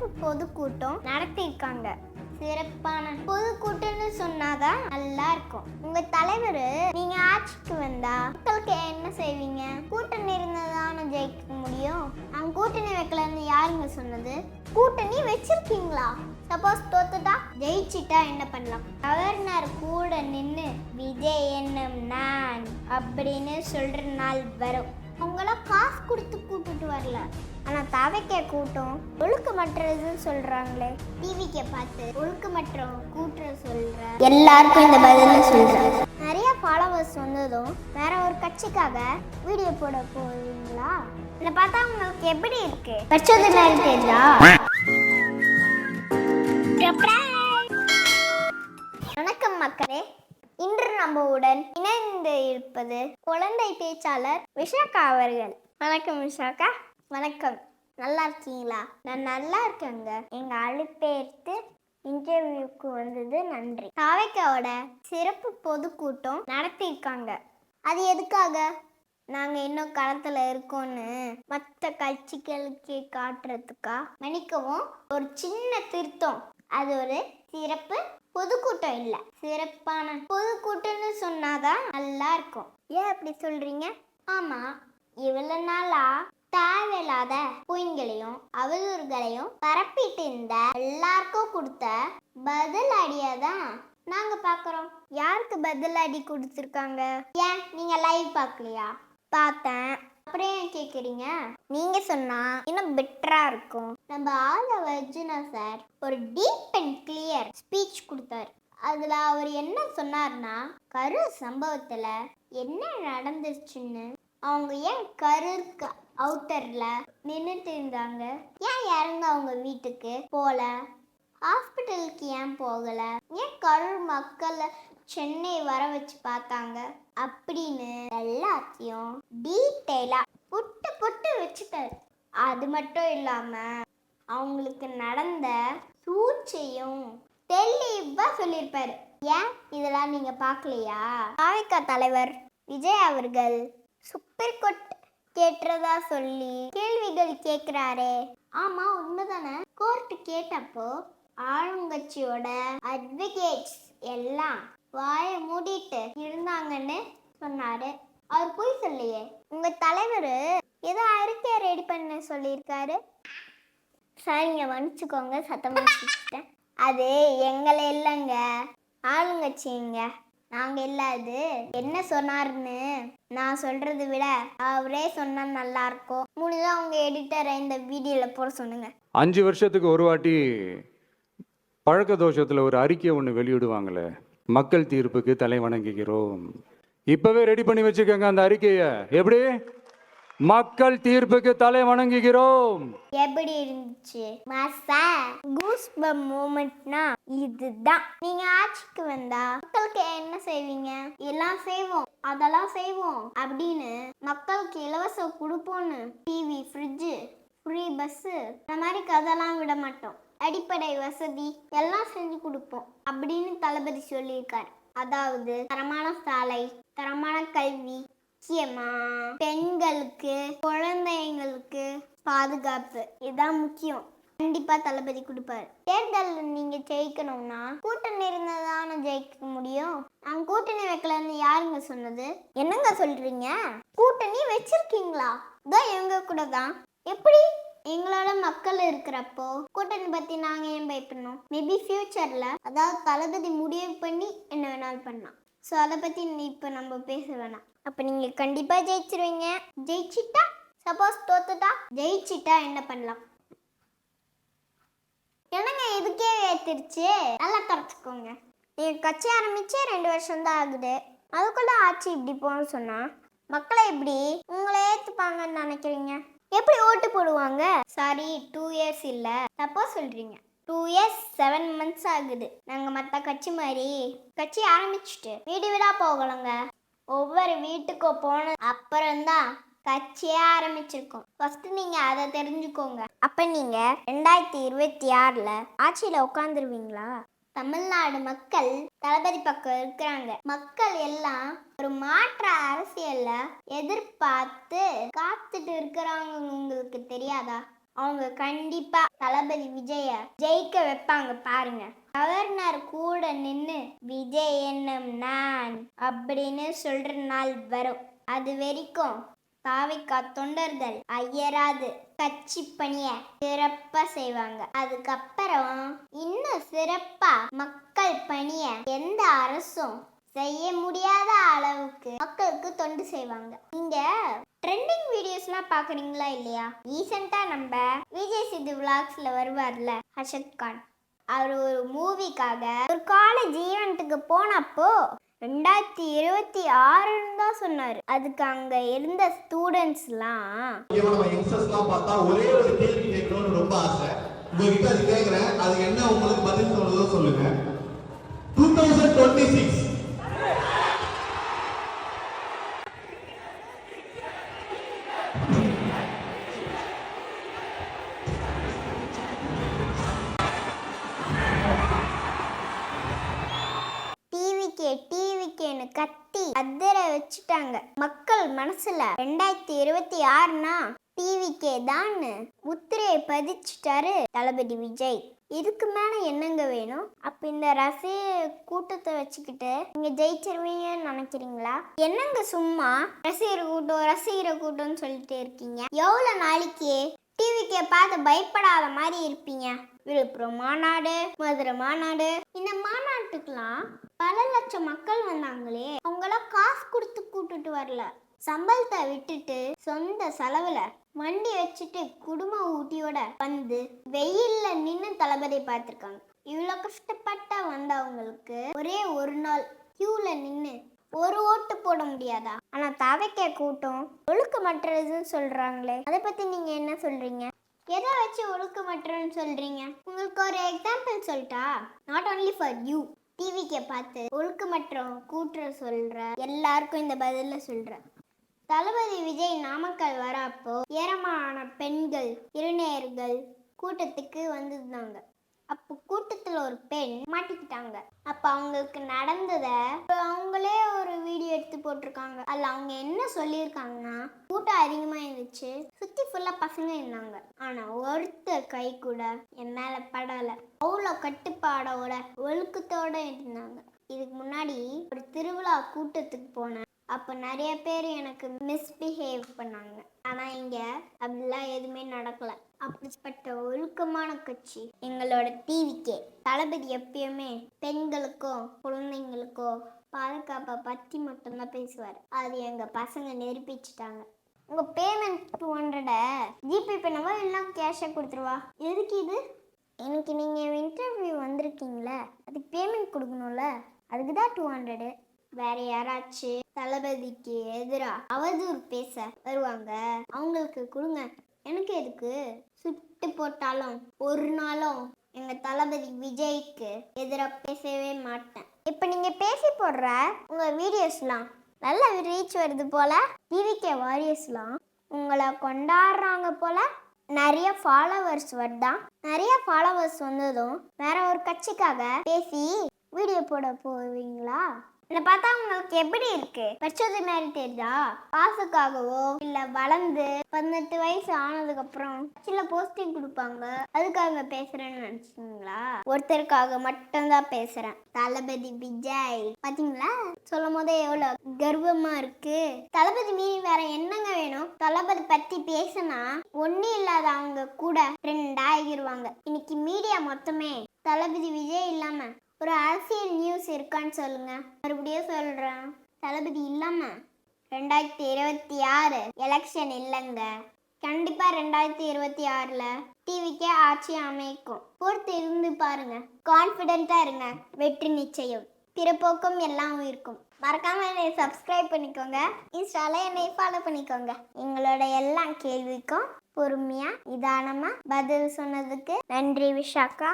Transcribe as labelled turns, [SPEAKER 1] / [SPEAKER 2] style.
[SPEAKER 1] சிறப்பு பொதுக்கூட்டம் நடத்தியிருக்காங்க. சிறப்பான பொதுக்கூட்டம்னு சொன்னாதான் நல்லா இருக்கும் உங்க தலைவர் நீங்க ஆட்சிக்கு வந்தா மக்களுக்கு என்ன செய்வீங்க? கூட்டணி இருந்ததான ஜெயிக்க முடியும்? அவங்க கூட்டணி வைக்கலன்னு யாருங்க சொன்னது? கூட்டணி வச்சிருக்கீங்களா? சப்போஸ் தோத்துட்டா ஜெயிச்சிட்டா என்ன பண்ணலாம்? கவர்னர் கூட நின்று விஜய் என்னும் நான் அப்படின்னு சொல்ற நாள் வரும். அவங்களாம் காசு கொடுத்து கூட்டிட்டு வரல. ஆனா தவைக்க கூட்டம் ஒழுக்கமற்றதுன்னு சொல்றாங்களே. டிவிக்கு பார்த்து ஒழுக்கமற்ற கூட்டுற சொல்ற. எல்லாருக்கும் இந்த பதில சொல்றேன். நிறைய ஃபாலோவர்ஸ் வந்ததும் வேற ஒரு கட்சிக்காக வீடியோ போட போவீங்களா இதை பார்த்தா உங்களுக்கு எப்படி இருக்கு? தெரிஞ்சா வணக்கம் மக்களே. இன்று நம்முடன் இணைந்து இருப்பது குழந்தை பேச்சாளர் விஷாக்கா அவர்கள். வணக்கம் விஷாக்கா வணக்கம். நல்லா இருக்கீங்களா? நான் நல்லா இருக்கேங்க. எங்க அழுப்பேர்த்து இன்டர்வியூக்கு வந்தது நன்றி. தாவைக்காவோட சிறப்பு பொதுக்கூட்டம் நடத்தியிருக்காங்க. அது எதுக்காக? நாங்க இன்னும் களத்துல இருக்கோம்னு மற்ற கட்சிகளுக்கு காட்டுறதுக்கா? மன்னிக்கவும் ஒரு சின்ன திருத்தம். அது ஒரு சிறப்பு பொதுக்கூட்டம் இல்ல. சிறப்பான பொதுக்கூட்டம்னு சொன்னாதான் நல்லா இருக்கும். ஏன் அப்படி சொல்றீங்க? ஆமா இவ்வளவு நாளா தேவையில்லாத பொய்களையும் அவதூறுகளையும் பரப்பிட்டு இருந்த எல்லாருக்கும் கொடுத்த பதில் அடியாதான் நாங்க பாக்குறோம். யாருக்கு பதில் அடி கொடுத்துருக்காங்க? ஏன் நீங்க லைவ் பார்க்கலையா பார்த்தேன். அப்புறம் ஏன் கேக்குறீங்க? நீங்க சொன்னா இன்னும் பெட்டரா இருக்கும். நம்ம ஆள வர்ஜுனா சார் ஒரு டீப் அண்ட் கிளியர் ஸ்பீச் கொடுத்தாரு. அதுல அவர் என்ன சொன்னார்னா கரு சம்பவத்துல என்ன நடந்துச்சுன்னு அவங்க ஏன் கருக்கு அவுட்டர்ல நின்றுட்டு இருந்தாங்க. ஏன் இறங்க அவங்க வீட்டுக்கு? போல. ஹாஸ்பிட்டலுக்கு ஏன் போகல? ஏன் கரூர் மக்களை சென்னை வர வச்சு பார்த்தாங்க? அப்படின்னு எல்லாத்தையும் டீட்டெயிலா புட்டு புட்டு வச்சுட்டாரு. அது மட்டும் இல்லாம அவங்களுக்கு நடந்த சூழ்ச்சியும் தெளிவா சொல்லியிருப்பாரு. ஏன் இதெல்லாம் நீங்க பார்க்கலையா? காவிக்கா தலைவர் விஜய் அவர்கள் சுப்ரீம் கோர்ட் கேட்டுறதா சொல்லி கேள்விகள் கேட்குறாரே ஆமா உண்மைதானே? கோர்ட் கேட்டப்போ ஆளுங்கட்சியோட அட்வொகேட்ஸ் எல்லாம் வாயை மூடிட்டு இருந்தாங்கன்னு சொன்னாரு. அவர் போய் சொல்லியே. உங்க தலைவர் ஏதோ அறிக்கை ரெடி பண்ண சொல்லியிருக்காரு. சரிங்க மன்னிச்சுக்கோங்க சத்தமா வச்சுட்டேன் அது எங்களை இல்லைங்க. ஆளுங்கட்சிங்க. நாங்க இல்லாது என்ன சொன்னாருன்னு நான் சொல்றதை விட அவரே சொன்னா நல்லா இருக்கும் முடிஞ்சா உங்க எடிட்டரை இந்த வீடியோல போட சொல்லுங்க.
[SPEAKER 2] அஞ்சு வருஷத்துக்கு ஒரு வாட்டி பழக்க தோஷத்தில் ஒரு அறிக்கை ஒன்று வெளியிடுவாங்களே. மக்கள் தீர்ப்புக்கு தலை வணங்குகிறோம். இப்பவே ரெடி பண்ணி வச்சுக்கோங்க அந்த அறிக்கையை. எப்படி? மக்கள் தீர்ப்புக்கு தலை வணங்குகிறோம்.
[SPEAKER 1] எப்படி இருந்துச்சு? மாசா கூஸ் பம் மூமெண்ட்னா இதுதான். நீங்க ஆட்சிக்கு வந்தா மக்களுக்கு என்ன செய்வீங்க? எல்லாம் செய்வோம். அதெல்லாம் செய்வோம். அப்படின்னு மக்களுக்கு இலவசம் கொடுப்போம்னு டிவி ஃப்ரிட்ஜு ஃப்ரீ பஸ்ஸு இந்த மாதிரி கதெல்லாம் விட மாட்டோம். அடிப்படை வசதி எல்லாம் செஞ்சு கொடுப்போம் அப்படின்னு தளபதி சொல்லியிருக்காரு. அதாவது தரமான சாலை தரமான கல்வி முக்கியமா? பெண்களுக்கு குழந்தைங்களுக்கு பாதுகாப்பு. இதுதான் முக்கியம். கண்டிப்பா தளபதி கொடுப்பாரு. தேர்தலில் நீங்க ஜெயிக்கணும்னா கூட்டணி இருந்ததான ஜெயிக்க முடியும்? நாங்க கூட்டணி வைக்கலன்னு யாருங்க சொன்னது? என்னங்க சொல்றீங்க? கூட்டணி வச்சிருக்கீங்களா? இதான் எங்க கூட தான். எப்படி? எங்களோட மக்கள் இருக்கிறப்போ கூட்டணி பத்தி நாங்க ஏன் பயப்படணும்? மேபி ஃபியூச்சர்ல அதாவது தளபதி முடிவு பண்ணி என்ன வேணாலும் பண்ணலாம். ஸோ அதை பற்றி இப்போ நம்ம பேச வேணாம். அப்போ நீங்கள் கண்டிப்பாக ஜெயிச்சிருவீங்க. ஜெயிச்சிட்டா சப்போஸ் தோத்துட்டா ஜெயிச்சிட்டா என்ன பண்ணலாம்? என்னங்க இதுக்கே ஏத்திருச்சு? நல்லா தரச்சுக்கோங்க நீங்கள் கட்சி ஆரம்பித்தே ரெண்டு வருஷம் தான் ஆகுது. அதுக்குள்ளே ஆட்சி இப்படி போகணும்னு சொன்னால் மக்களை எப்படி உங்களை ஏற்றுப்பாங்கன்னு நினைக்கிறீங்க? எப்படி ஓட்டு போடுவாங்க? சாரி டூ இயர்ஸ் இல்லை. தப்பாக சொல்கிறீங்க டூ இயர்ஸ் செவன் மந்த்ஸ் ஆகுது. நாங்கள் மற்ற கட்சி மாதிரி கட்சி ஆரம்பிச்சுட்டு வீடு வீடாக போகலங்க. ஒவ்வொரு வீட்டுக்கும் போன அப்புறம்தான் கட்சியே ஆரம்பிச்சிருக்கோம். ஃபர்ஸ்ட் நீங்கள் அதை தெரிஞ்சுக்கோங்க. அப்போ நீங்க ரெண்டாயிரத்தி இருபத்தி ஆறுல ஆட்சியில உட்காந்துருவீங்களா தமிழ்நாடு மக்கள் தளபதி பக்கம் இருக்கிறாங்க. மக்கள் எல்லாம் ஒரு மாற்ற அரசியல்ல எதிர்பார்த்து காத்துட்டு இருக்கிறாங்க உங்களுக்கு தெரியாதா? அவங்க கண்டிப்பா தளபதி விஜய ஜெயிக்க வைப்பாங்க பாருங்க. கவர்னர் கூட நின்னு விஜய் என்னும் நான் அப்படின்னு சொல்ற நாள் வரும். அது வரைக்கும் தாவிக்கா தொண்டர்கள் ஐயராது கட்சி பணிய சிறப்பா செய்வாங்க. அதுக்கப்புறம் இன்னும் சிறப்பா மக்கள் பணிய எந்த அரசும் செய்ய முடியாத அளவுக்கு மக்களுக்கு தொண்டு செய்வாங்க. நீங்க ட்ரெண்டிங் வீடியோஸ்லாம் பார்க்குறீங்களா இல்லையா? ரீசெண்டாக நம்ம விஜய் சித்து விளாக்ஸில் வருவார்ல ஹர்ஷத் கான். அவர் ஒரு மூவிக்காக ஒரு காலேஜ் ஈவெண்ட்டுக்கு போனப்போ ரெண்டாயிரத்தி இருபத்தி ஆறுன்னு தான் சொன்னார். அதுக்கு அங்கே இருந்த ஸ்டூடெண்ட்ஸ்லாம்
[SPEAKER 3] நம்ம யங்ஸ்டர்ஸ்லாம் பார்த்தா ஒரே ஒரு கேள்வி கேட்கணும்னு ரொம்ப ஆசை. உங்ககிட்ட அது கேட்குறேன் அது என்ன உங்களுக்கு பதில் சொல்லுதோ சொல்லுங்க. டூ தௌசண்ட் டுவெண்ட்டி சிக்ஸ்
[SPEAKER 1] கத்தி அதிர வச்சுட்டாங்க. மக்கள் மனசுல ரெண்டாயிரத்தி இருபத்தி ஆறுனா டிவிக்கே தான் முத்திரையை பதிச்சிட்டாரு தளபதி விஜய். இதுக்கு மேல என்னங்க வேணும்? அப்ப இந்த ரசிக கூட்டத்தை வச்சுக்கிட்டு நீங்க ஜெயிச்சிருவீங்கன்னு நினைக்கிறீங்களா? என்னங்க சும்மா ரசிகர் கூட்டம் ரசிகர கூட்டம்னு சொல்லிட்டு இருக்கீங்க? எவ்வளவு நாளைக்கு டிவிக்கே பார்த்து பயப்படாத மாதிரி இருப்பீங்க? விழுப்புரம் மாநாடு மதுரை மாநாடு இந்த மாநாட்டுக்கெல்லாம் பல லட்சம் மக்கள் வந்தாங்களே அவங்களாம் காசு கொடுத்து கூட்டுட்டு வரல. சம்பளத்தை விட்டுட்டு சொந்த செலவுல வண்டி வச்சுட்டு குடும்ப ஊட்டியோட வந்து வெயில்ல நின்று தளபதி பார்த்துருக்காங்க இவ்வளோ கஷ்டப்பட்ட வந்தவங்களுக்கு ஒரே ஒரு நாள் கியூல நின்று ஒரு ஓட்டு போட முடியாதா? ஆனா தவைக்க கூட்டம் ஒழுக்கமற்றதுன்னு சொல்றாங்களே. அதை பத்தி நீங்க என்ன சொல்றீங்க? எதை வச்சு ஒழுக்கமற்றன்னு சொல்றீங்க? உங்களுக்கு ஒரு எக்ஸாம்பிள் சொல்லிட்டா நாட் ஓன்லி ஃபார் யூ டிவிக்கே பார்த்து ஒழுக்கமற்றம் கூற்ற சொல்ற எல்லாருக்கும் இந்த பதில சொல்ற. தளபதி விஜய் நாமக்கல் வரப்போ ஏரமான பெண்கள் இளைஞர்கள் கூட்டத்துக்கு வந்திருந்தாங்க அப்போ கூட்டத்தில் ஒரு பெண் மாட்டிக்கிட்டாங்க. அப்போ அவங்களுக்கு நடந்ததை அவங்களே ஒரு வீடியோ எடுத்து போட்டிருக்காங்க. அதில் அவங்க என்ன சொல்லியிருக்காங்கன்னா கூட்டம் அதிகமாக இருந்துச்சு. சுற்றி ஃபுல்லாக பசங்க இருந்தாங்க. ஆனால் ஒருத்தர் கை கூட என் மேலே படலை. அவ்வளோ கட்டுப்பாடோட ஒழுக்கத்தோட இருந்தாங்க. இதுக்கு முன்னாடி ஒரு திருவிழா கூட்டத்துக்கு போனேன். அப்போ நிறைய பேர் எனக்கு மிஸ்பிஹேவ் பண்ணாங்க. ஆனால் இங்கே அப்படிலாம் எதுவுமே நடக்கல. அப்படிப்பட்ட ஒழுக்கமான கட்சி எங்களோட டிவிக்கே தளபதி எப்பயுமே பெண்களுக்கோ குழந்தைங்களுக்கோ பாதுகாப்பை பற்றி மட்டும்தான் பேசுவார். அது எங்கள் பசங்க நெருப்பிச்சிட்டாங்க உங்கள் பேமெண்ட் டூ ஹண்ட்ரடை ஜிபே பண்ணவா இல்லை கேஷாக கொடுத்துருவா? எதுக்கு இது? எனக்கு நீங்கள் இன்டர்வியூ வந்திருக்கீங்களே அதுக்கு பேமெண்ட் கொடுக்கணும்ல. அதுக்கு தான் டூ ஹண்ட்ரடு வேற யாராச்சும் தளபதிக்கு எதிரா அவதூறு பேச வருவாங்க? அவங்களுக்கு கொடுங்க. எனக்கு எதுக்கு? சுட்டு போட்டாலும் ஒரு நாளும் எங்க தளபதி விஜய்க்கு எதிராக பேசவே மாட்டேன். இப்போ நீங்க பேசி போடுற உங்க வீடியோஸ்லாம் நல்ல ரீச் வருது போல. டிவிகே வாரியர்ஸ்லாம் உங்களை கொண்டாடுறாங்க போல. நிறைய ஃபாலோவர்ஸ் வருதான் நிறைய ஃபாலோவர்ஸ் வந்ததும் வேற ஒரு கட்சிக்காக பேசி வீடியோ போட போவீங்களா? இதை பார்த்தா உங்களுக்கு எப்படி இருக்கு? படிச்சது மாதிரி தெரியுதா? காசுக்காகவோ இல்ல வளர்ந்து பதினெட்டு வயசு ஆனதுக்கு அப்புறம் சில போஸ்டிங் கொடுப்பாங்க. அதுக்காக பேசுறேன்னு நினைச்சீங்களா ஒருத்தருக்காக மட்டும்தான் பேசுறேன். தளபதி விஜய். பாத்தீங்களா? சொல்லும் போதே எவ்வளவு கர்வமா இருக்கு. தளபதி மீறி வேற என்னங்க வேணும்? தளபதி பத்தி பேசினா ஒன்னும் இல்லாத அவங்க கூட ட்ரெண்ட் ஆகிருவாங்க. இன்னைக்கு மீடியா மொத்தமே தளபதி விஜய் இல்லாம ஒரு அரசியல் நியூஸ் இருக்கான்னு சொல்லுங்க. மறுபடியும் சொல்றேன். தளபதி இல்லாம? ரெண்டாயிரத்தி இருபத்தி ஆறு எலெக்ஷன் இல்லைங்க. கண்டிப்பா ரெண்டாயிரத்தி இருபத்தி ஆறுல டிவிக்கே ஆட்சி அமைக்கும். பொறுத்து இருந்து பாருங்க. கான்ஃபிடென்ட்டாக இருங்க. வெற்றி நிச்சயம். பிறப்போக்கும் எல்லாம் இருக்கும். மறக்காம என்னை சப்ஸ்கிரைப் பண்ணிக்கோங்க. இன்ஸ்டால என்னை ஃபாலோ பண்ணிக்கோங்க. எங்களோட எல்லா கேள்விக்கும் பொறுமையா நிதானமா பதில் சொன்னதுக்கு நன்றி விஷாக்கா